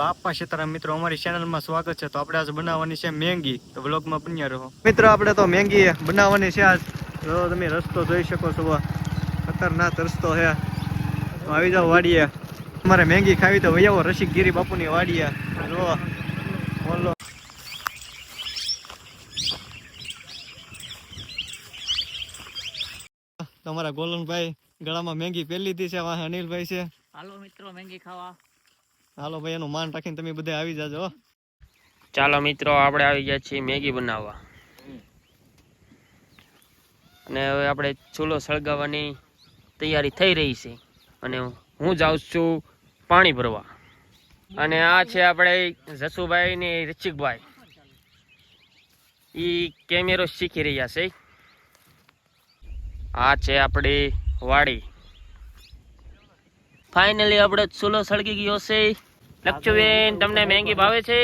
બાપા સીતારામ મિત્રો અમારી ચેનલમાં સ્વાગત છે. તો આપણે આજે બનાવવાની છે મેંગી. તો વ્લોગમાં બન્યા રહો. મિત્રો આપણે તો મેંગી બનાવવાની છે આજ. જો તમે રસ્તો જોઈ શકો છો ખતરનાક રસ્તો છે. તો આવી જાઓ વાડીએ. તમારે મેંગી ખાવી તો વૈયાવો રસિકગીરી બાપુની વાડીએ. જો બોલો. તમારા ગોલનભાઈ ગળામાં મેંગી પેલી લીધી છે વાહ અનિલભાઈ છે. હાલો મિત્રો મેંગી ખાવા. હાલો ભાઈ, એનું માન રાખીને તમે બધા આવી જાજો ચાલો મિત્રો, આપણે આવી ગયા છીએ મેગી બનાવવા. અને હવે આપણે ચૂલો સળગાવવાની તૈયારી થઈ રહી છે. અને હું જાઉં છું પાણી ભરવા. અને આ છે આપણે જસુભાઈ ને રિચિકભાઈ. ઈ કેમેરો શીખી રહ્યા છે. આ છે આપણી વાડી. ફાઇનલી આપણે ચૂલો સળગી ગયો છે. લક્ષુબેન તમને મેંગી ભાવે છે?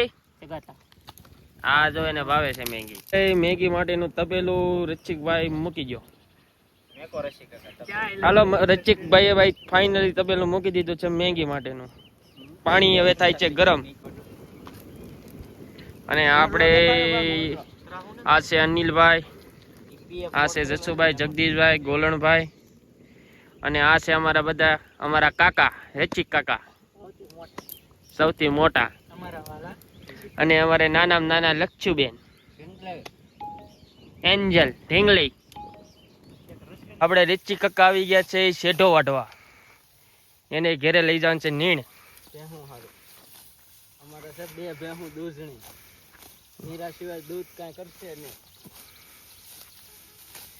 આ જો એને ભાવે છે મેંગી. એ મેગી માટેનું તપેલું રચિકભાઈ મૂકી ગયો હાલો રચિકભાઈએ ભાઈ ફાઇનલી તપેલું મૂકી દીધું છે મેંગી માટેનું. પાણી હવે થાય છે ગરમ. અને આપણે આ છે અનિલભાઈ આ છે જસુભાઈ જગદીશભાઈ ગોલણભાઈ. અને આ છે અમારા બધા અમારા કાકા રચિક કાકા. સૌથી મોટા. અને અમારે નાનામાં નાના લક્ષુબેન એન્જલ ઢીંગલી. આપણે રીચી કક્કા આવી ગયા છે શેઢો વાઢવા. એને ઘેરે લઈ જવાનું છે નીણ. અમારે છે બે ભેહું દૂધણી નીરા સિવાય દૂધ કાંઈ કરશે નહીં.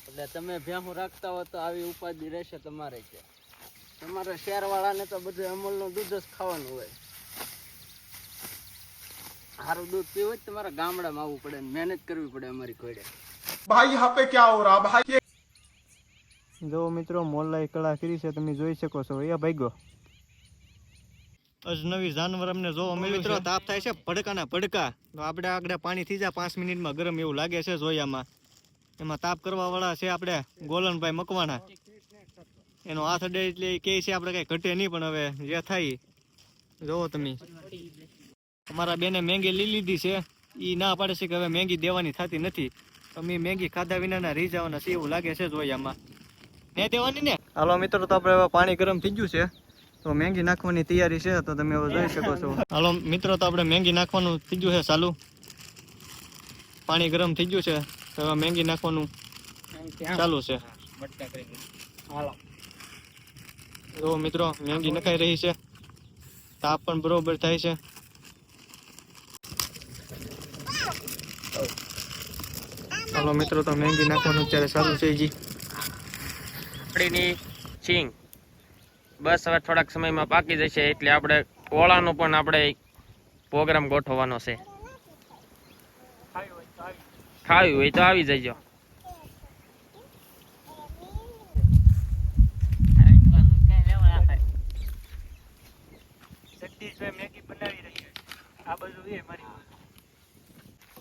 એટલે તમે ભેહું રાખતા હો તો આવી ઉપાધિ રહેશે તમારે છે તમારે શહેરવાળાને તો બધું અમૂલનું દૂધ જ ખાવાનું હોય. સારું દૂધ પીવું હોય તમારા ગામડામાં આવવું પડે મહેનત કરવી પડે અમારી કોડે ભાઈ યહાં પે હો રહા? ભાઈ જો મિત્રો મોલ્લાએ કળા કરી છે તમે જોઈ શકો છો. એ ભાગ્યો. અજનવી જાનવર અમને જોવા મળ્યું મિત્રો તાપ થાય છે? ભડકાના ભડકા. તો આપણે આગળ પાણી થઈ જાય પાંચ મિનિટમાં ગરમ એવું લાગે છે જોયામાં એમાં તાપ કરવા વાળા છે આપણે ગોલનભાઈ મકવાણા એનો હાથ અડે એટલે કહે છે આપણે કઈ ઘટે નહીં પણ હવે જે થાય જોવો તમે. અમારા બેને મેંગી લઈ લીધી છે. એ ના પાડે છે કે હવે મેંગી દેવાની થતી નથી. અમે મેંગી ખાધા વિનાના રહી જવાના છે એવું લાગે છે જોયામાં ને દેવાની ને? હાલો મિત્રો તો આપણે હવે પાણી ગરમ થઈ ગયું છે. તો મેંગી નાખવાની તૈયારી છે તો તમે હવે જોઈ શકો છો. હાલો મિત્રો તો આપણે મેંગી નાખવાનું થઈ ગયું છે ચાલુ. પાણી ગરમ થઈ ગયું છે તો હવે મેંગી નાખવાનું ચાલુ છે. હાલો. જો મિત્રો મેંગી નખાઈ રહી છે. તાપ પણ બરોબર થાય છે. હાલો મિત્રો તો મહેંદી નાખવાનું અત્યારે સારું છે જી આપણીની સિંગ બસ હવે થોડાક સમયમાં પાકી જશે એટલે આપણે ઓળાનો પણ આપણે પ્રોગ્રામ ગોઠવવાનો છે. ખાવી હોય તો આવી જજો.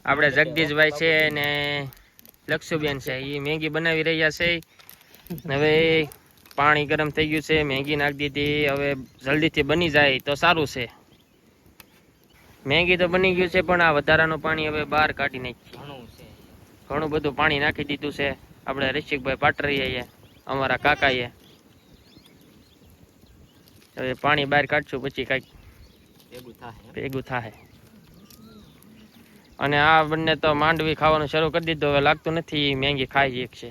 આપણે જગદીશભાઈ છે ને લક્ષુબેન છે. એ મેગી બનાવી રહ્યા છે. હવે પાણી ગરમ થઈ ગયું છે. મેગી નાખી દીધી. હવે જલ્દીથી બની જાય તો સારું છે. મેગી તો બની ગયું છે પણ આ વધારાનું પાણી હવે બહાર કાઢી નાખી ઘણું ઘણું બધું પાણી નાખી દીધું છે. આપણે રસિકભાઈ પાટરીએ અમારા કાકાએ. હવે પાણી બહાર કાઢશું પછી કાંઈક ભેગું થાય ભેગું થાય. અને આ બંને તો માંડવી ખાવાનું શરૂ કરી દીધું. હવે લાગતું નથી મેંગી ખાઈ એક છે.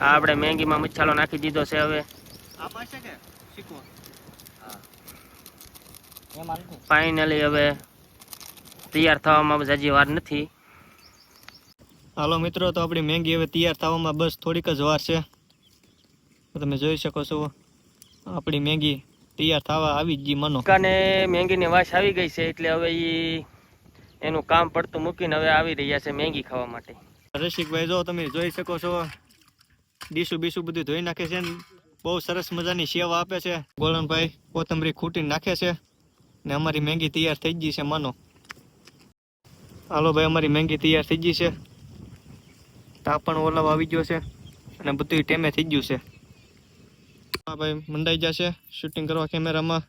આપણે મેંગીમાં મસાલો નાખી દીધો છે હવે. એમાં ફાઇનલી હવે તૈયાર થવામાં હજી વાર નથી. હાલો મિત્રો તો આપણી મેંગી હવે તૈયાર થવામાં બસ થોડીક જ વાર છે. તમે જોઈ શકો છો. આપણી મેંગી તૈયાર થવા આવી જ મનો. કાને મેંગીની વાસ આવી ગઈ છે એટલે હવે ઈ એનું કામ પડતું મૂકીને હવે આવી રહ્યા છે મેંગી ખાવા માટે. રસિકભાઈ જો તમે જોઈ શકો છો ડીશું બીસું બધું ધોઈ નાખે છે બહુ સરસ મજાની સેવા આપે છે. ગોળણભાઈ કોથમરી ખૂટીને નાખે છે ને અમારી મેંગી તૈયાર થઈ ગઈ છે માનો. હાલો ભાઈ અમારી મેંગી તૈયાર થઈ ગઈ છે. તાપણ પણ ઓલાવ આવી ગયો છે અને બધું ટેમે થઈ ગયું છે. હા ભાઈ મંડાઈ જશે. શૂટિંગ કરવા કેમેરામાં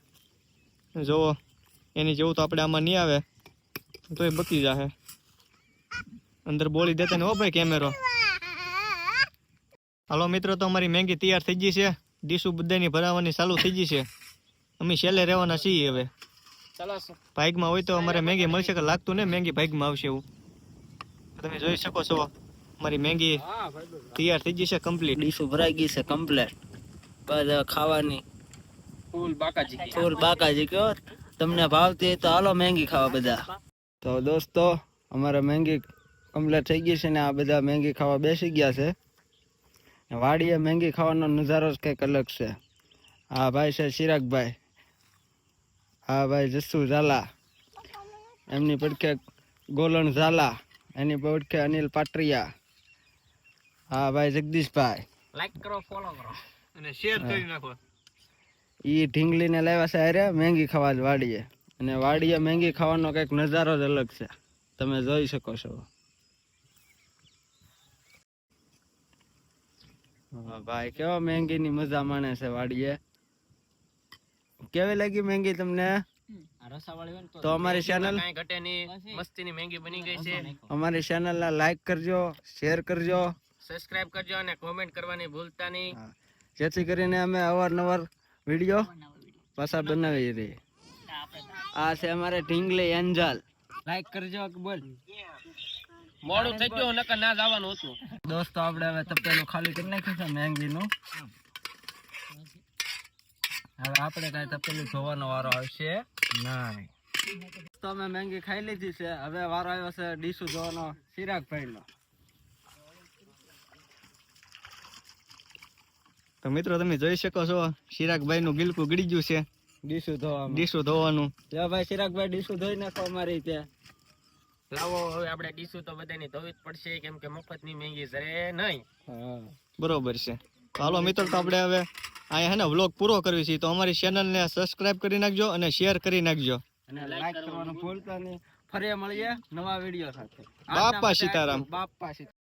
જોવો. એની જેવું તો આપણે આમાં નહીં આવે. તો એ બકી જશે અંદર બોલી દેતા ને હો ભાઈ કેમેરો હાલો મિત્રો તો અમારી મેંગી તૈયાર થઈ ગઈ છે. ડીશુ બધાની ભરાવાની ચાલુ થઈ ગઈ છે. અમે છેલ્લે રહેવાના છીએ હવે. ભાઈકમાં હોય તો અમારે મેંગી મળશે કે લાગતું ને મેંગી ભાઈકમાં આવશે એવું. તમે જોઈ શકો છો અમારી મેંગી તૈયાર થઈ ગઈ છે કમ્પ્લીટ ડીશું ભરાઈ ગઈ છે કમ્પ્લેટ ખાવાની. ફૂલ બાકાજી ફૂલ બાકાજી કયો તમને ભાવતી હોય તો હાલો મેંગી ખાવા બધા. તો દોસ્તો અમારે મેંગી કમ્પ્લીટ થઈ ગઈ છે ને આ બધા મેંગી ખાવા બેસી ગયા છે. વાડીએ મેંગી ખાવાનો નજારો જ કંઈક અલગ છે. હા ભાઈ છે ચિરાગભાઈ હા ભાઈ જસ્સુ ઝાલા. એમની પડખે ગોલણ ઝાલા. એની પડખે અનિલ પાટરિયા. હા ભાઈ જગદીશભાઈ. લાઈક કરો ફોલો કરો. અને શેર કરી નાખો. ઈ ઢીંગલીને લાવ્યા છે અરે મેંગી ખાવા જ વાડીએ. અને વાડીએ મેંગી ખાવાનો કંઈક નજારો જ અલગ છે. તમે જોઈ શકો છો. ભાઈ કેવા મેંગીની મજા માણે છે વાડીએ? કેવી લાગી મેંગી તમને? તો અમારી ચેનલ કાંઈ ઘટે નહીં. મસ્તીની મેંગી બની ગઈ છે. અમારી ચેનલને લાઈક કરજો શેર કરજો. સબસ્ક્રાઇબ કરજો અને કોમેન્ટ કરવાની ભૂલતા નહીં. જેથી કરીને અમે અવારનવાર વીડિયો પાછા બનાવી રહીએ આ છે અમારે ઢીંગલી એન્જલ. લાઈક કરજો બોલ. મોડું થઈ ગયું નકર ના જવાનું હતું. દોસ્તો આપણે હવે તપેલું ખાલી કરી નાખ્યું છે મેંગીનું. હવે આપણે કાંઈ તપેલું ધોવાનો વારો આવશે નહીં. તો અમે મેંગી ખાઈ લીધી છે. હવે વારો આવ્યો છે ડીશું ધોવાનો ચિરાગભાઈનો તો મિત્રો તમે જોઈ શકો છો ચિરાગભાઈ નું ગિલકું ગળી ગયું છે. ડીશું ધોવામાં. ડીશું ધોવાનું. લ્યો ભાઈ ચિરાગભાઈ ડીશું ધોઈ નાખો અમારી ત્યાં લાવો હવે આપણે ડીશું તો બધાની ધોવી જ પડશે કેમ કે મફતની મેંગી જરે નહીં. બરોબર છે. તો હાલો મિત્રો તો આપણે હવે અહીંયા હે ને વ્લોગ પૂરો કરવી છે. તો અમારી ચેનલને સબસ્ક્રાઇબ કરી નાખજો અને શેર કરી નાખજો. અને લાઈક કરવાનું ભૂલતા નહીં. ફરી મળીએ નવા વીડિયો સાથે. બાપા સીતારામ. બાપા સીતારામ.